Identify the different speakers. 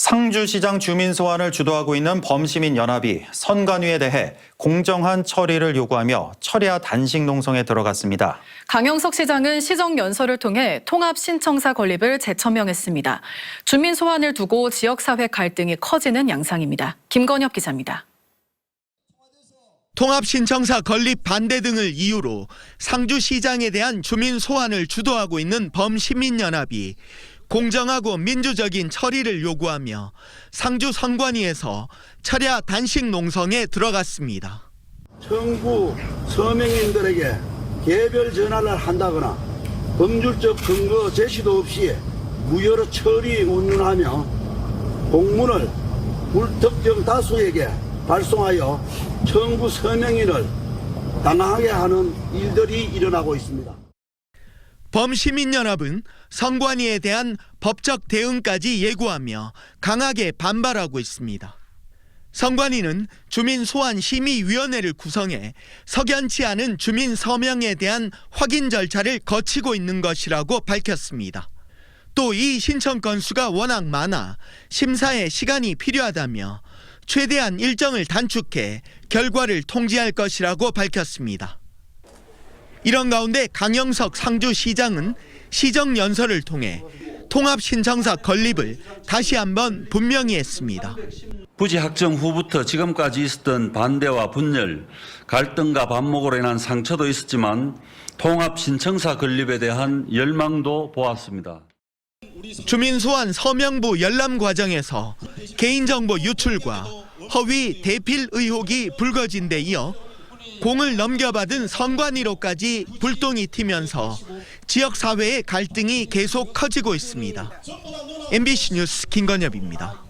Speaker 1: 상주시장 주민 소환을 주도하고 있는 범시민연합이 선관위에 대해 공정한 처리를 요구하며 철야 단식 농성에 들어갔습니다.
Speaker 2: 강영석 시장은 시정 연설을 통해 통합 신청사 건립을 재천명했습니다. 주민 소환을 두고 지역사회 갈등이 커지는 양상입니다. 김건엽 기자입니다.
Speaker 3: 통합 신청사 건립 반대 등을 이유로 상주시장에 대한 주민 소환을 주도하고 있는 범시민연합이 공정하고 민주적인 처리를 요구하며 상주 선관위에서 철야 단식 농성에 들어갔습니다.
Speaker 4: 청구 서명인들에게 개별 전화를 한다거나 법률적 근거 제시도 없이 무효로 처리 운운하며 공문을 불특정 다수에게 발송하여 청구 서명인을 당하게 하는 일들이 일어나고 있습니다.
Speaker 3: 범시민연합은 선관위에 대한 법적 대응까지 예고하며 강하게 반발하고 있습니다. 선관위는 주민 소환 심의위원회를 구성해 석연치 않은 주민 서명에 대한 확인 절차를 거치고 있는 것이라고 밝혔습니다. 또 이 신청 건수가 워낙 많아 심사에 시간이 필요하다며 최대한 일정을 단축해 결과를 통지할 것이라고 밝혔습니다. 이런 가운데 강영석 상주시장은 시정 연설을 통해 통합 신청사 건립을 다시 한번 분명히 했습니다.
Speaker 5: 부지 확정 후부터 지금까지 있었던 반대와 분열, 갈등과 반목으로 인한 상처도 있었지만 통합 신청사 건립에 대한 열망도 보았습니다.
Speaker 3: 주민 소환 서명부 열람 과정에서 개인정보 유출과 허위 대필 의혹이 불거진 데 이어 공을 넘겨받은 선관위로까지 불똥이 튀면서 지역 사회의 갈등이 계속 커지고 있습니다. MBC 뉴스 김건엽입니다.